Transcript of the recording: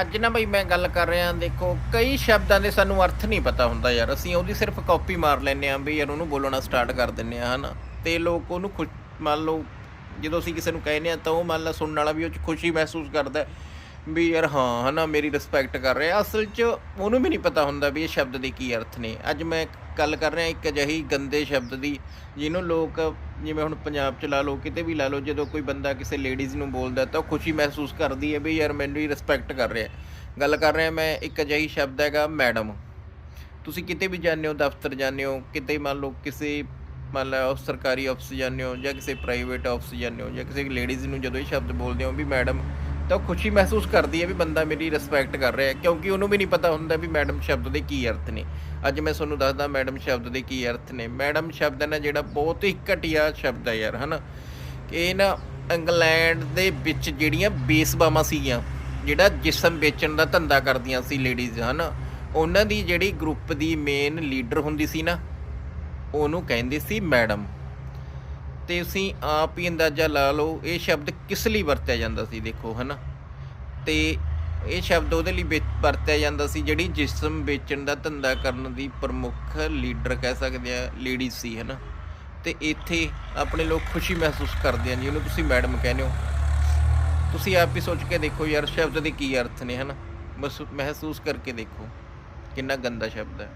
ਅੱਜ ਨਾ ਬਈ ਮੈਂ ਗੱਲ ਕਰ ਰਿਹਾ, ਦੇਖੋ, ਕਈ ਸ਼ਬਦਾਂ ਦੇ ਸਾਨੂੰ ਅਰਥ ਨਹੀਂ ਪਤਾ ਹੁੰਦਾ ਯਾਰ। ਅਸੀਂ ਉਹਦੀ ਸਿਰਫ ਕਾਪੀ ਮਾਰ ਲੈਂਦੇ ਆਂ ਵੀ ਯਾਰ ਉਹਨੂੰ ਬੋਲਣਾ ਸਟਾਰਟ ਕਰ ਦਿੰਨੇ ਆ ਹਨਾ? ਤੇ ਲੋਕ ਉਹਨੂੰ ਖੁਸ਼, ਮੰਨ ਲਓ, ਜਦੋਂ ਅਸੀਂ ਕਿਸੇ ਨੂੰ ਕਹਿੰਦੇ ਆ ਤਾਂ ਉਹ ਮੰਨ ਲਾ ਸੁਣਨ ਵਾਲਾ ਵੀ ਉਹ 'ਚ ਖੁਸ਼ੀ ਮਹਿਸੂਸ ਕਰਦਾ ਵੀ ਯਾਰ ਹਾਂ, ਹਨਾ, ਮੇਰੀ ਰਿਸਪੈਕਟ ਕਰ ਰਿਹਾ। ਅਸਲ 'ਚ ਉਹਨੂੰ ਵੀ ਨਹੀਂ ਪਤਾ ਹੁੰਦਾ ਵੀ ਇਹ ਸ਼ਬਦ ਦੇ ਕੀ ਅਰਥ ਨੇ। ਅੱਜ ਮੈਂ ਗੱਲ ਕਰ ਰਿਹਾ ਇੱਕ ਅਜਿਹੀ ਗੰਦੇ ਸ਼ਬਦ ਦੀ, ਜਿਹਨੂੰ ਲੋਕ ਜਿਵੇਂ ਹੁਣ ਪੰਜਾਬ 'ਚ ਲਾ ਲਓ, ਕਿਤੇ ਵੀ ਲਾ ਲਓ, ਜਦੋਂ ਕੋਈ ਬੰਦਾ ਕਿਸੇ ਲੇਡੀਜ਼ ਨੂੰ ਬੋਲਦਾ ਤਾਂ ਉਹ ਖੁਸ਼ੀ ਮਹਿਸੂਸ ਕਰਦੀ ਹੈ ਵੀ ਯਾਰ ਮੈਨੂੰ ਹੀ ਰਿਸਪੈਕਟ ਕਰ ਰਿਹਾ। ਗੱਲ ਕਰ ਰਿਹਾ ਮੈਂ ਇੱਕ ਅਜਿਹੀ ਸ਼ਬਦ ਹੈਗਾ ਮੈਡਮ ਤੁਸੀਂ ਕਿਤੇ ਵੀ ਜਾਂਦੇ ਹੋ, ਦਫ਼ਤਰ ਜਾਂਦੇ ਹੋ, ਕਿਤੇ ਮੰਨ ਲਓ ਕਿਸੇ, ਮੰਨ ਲਓ ਸਰਕਾਰੀ ਆਫਿਸ ਜਾਂਦੇ ਹੋ ਜਾਂ ਕਿਸੇ ਪ੍ਰਾਈਵੇਟ ਆਫਿਸ ਜਾਂਦੇ ਹੋ ਜਾਂ ਕਿਸੇ ਲੇਡੀਜ਼ ਨੂੰ ਜਦੋਂ ਇਹ ਸ਼ਬਦ ਬੋਲਦੇ ਹੋ ਵੀ ਮੈਡਮ ਤਾਂ ਉਹ ਖੁਸ਼ੀ ਮਹਿਸੂਸ ਕਰਦੀ ਹੈ ਵੀ ਬੰਦਾ ਮੇਰੀ ਰਿਸਪੈਕਟ ਕਰ ਰਿਹਾ ਕਿਉਂਕਿ ਉਹਨੂੰ ਵੀ ਨਹੀਂ ਪਤਾ ਹੁੰਦਾ ਵੀ ਮੈਡਮ ਸ਼ਬਦ ਦੇ ਕੀ ਅਰਥ ਨੇ। ਅੱਜ ਮੈਂ ਤੁਹਾਨੂੰ ਦੱਸਦਾ ਮੈਡਮ ਸ਼ਬਦ ਦੇ ਕੀ ਅਰਥ ਨੇ। ਮੈਡਮ ਸ਼ਬਦ ਹੈ ਨਾ ਜਿਹੜਾ ਬਹੁਤ ਹੀ ਘਟੀਆ ਸ਼ਬਦ ਹੈ ਯਾਰ, ਹਨਾ? ਇਹ ਨਾ ਇੰਗਲੈਂਡ ਦੇ ਵਿੱਚ ਜਿਹੜੀਆਂ ਬੇਸਬਾਵਾਂ ਸੀਗੀਆਂ, ਜਿਹੜਾ ਜਿਸਮ ਵੇਚਣ ਦਾ ਧੰਦਾ ਕਰਦੀਆਂ ਸੀ ਲੇਡੀਜ਼ ਹਨਾ? ਉਹਨਾਂ ਦੀ ਜਿਹੜੀ ਗਰੁੱਪ ਦੀ ਮੇਨ ਲੀਡਰ ਹੁੰਦੀ ਸੀ ਨਾ, ਉਹਨੂੰ ਕਹਿੰਦੇ ਸੀ ਮੈਡਮ ਤੇ ਤੁਸੀਂ ਆਪ ਹੀ ਅੰਦਾਜ਼ਾ ਲਾ ਲਓ, ਇਹ ਸ਼ਬਦ ਕਿਸ ਲਈ ਵਰਤਿਆ ਜਾਂਦਾ ਸੀ, ਦੇਖੋ, ਹਨਾ? ਤੇ ਇਹ ਸ਼ਬਦ ਉਹਦੇ ਲਈ ਵੇ- ਵਰਤਿਆ ਜਾਂਦਾ ਸੀ, ਜਿਹੜੀ ਜਿਸਮ ਵੇਚਣ ਦਾ ਧੰਦਾ ਕਰਨ ਦੀ ਪ੍ਰਮੁੱਖ ਲੀਡਰ ਕਹਿ ਸਕਦੇ ਆ ਲੇਡੀ ਸੀ, ਹਨਾ? ਤੇ ਇੱਥੇ ਆਪਣੇ ਲੋਕ ਖੁਸ਼ੀ ਮਹਿਸੂਸ ਕਰਦੇ ਆ, ਜੀ, ਉਹਨੂੰ ਤੁਸੀਂ ਮੈਡਮ ਕਹਿੰਦੇ ਹੋ। ਤੁਸੀਂ ਆਪ ਹੀ ਸੋਚ ਕੇ ਦੇਖੋ ਯਾਰ, ਸ਼ਬਦ ਦੇ ਕੀ ਅਰਥ ਨੇ, ਹਨਾ? ਬਸ ਮਹਿਸੂਸ ਕਰਕੇ ਦੇਖੋ, ਕਿੰਨਾ ਗੰਦਾ ਸ਼ਬਦ ਹੈ।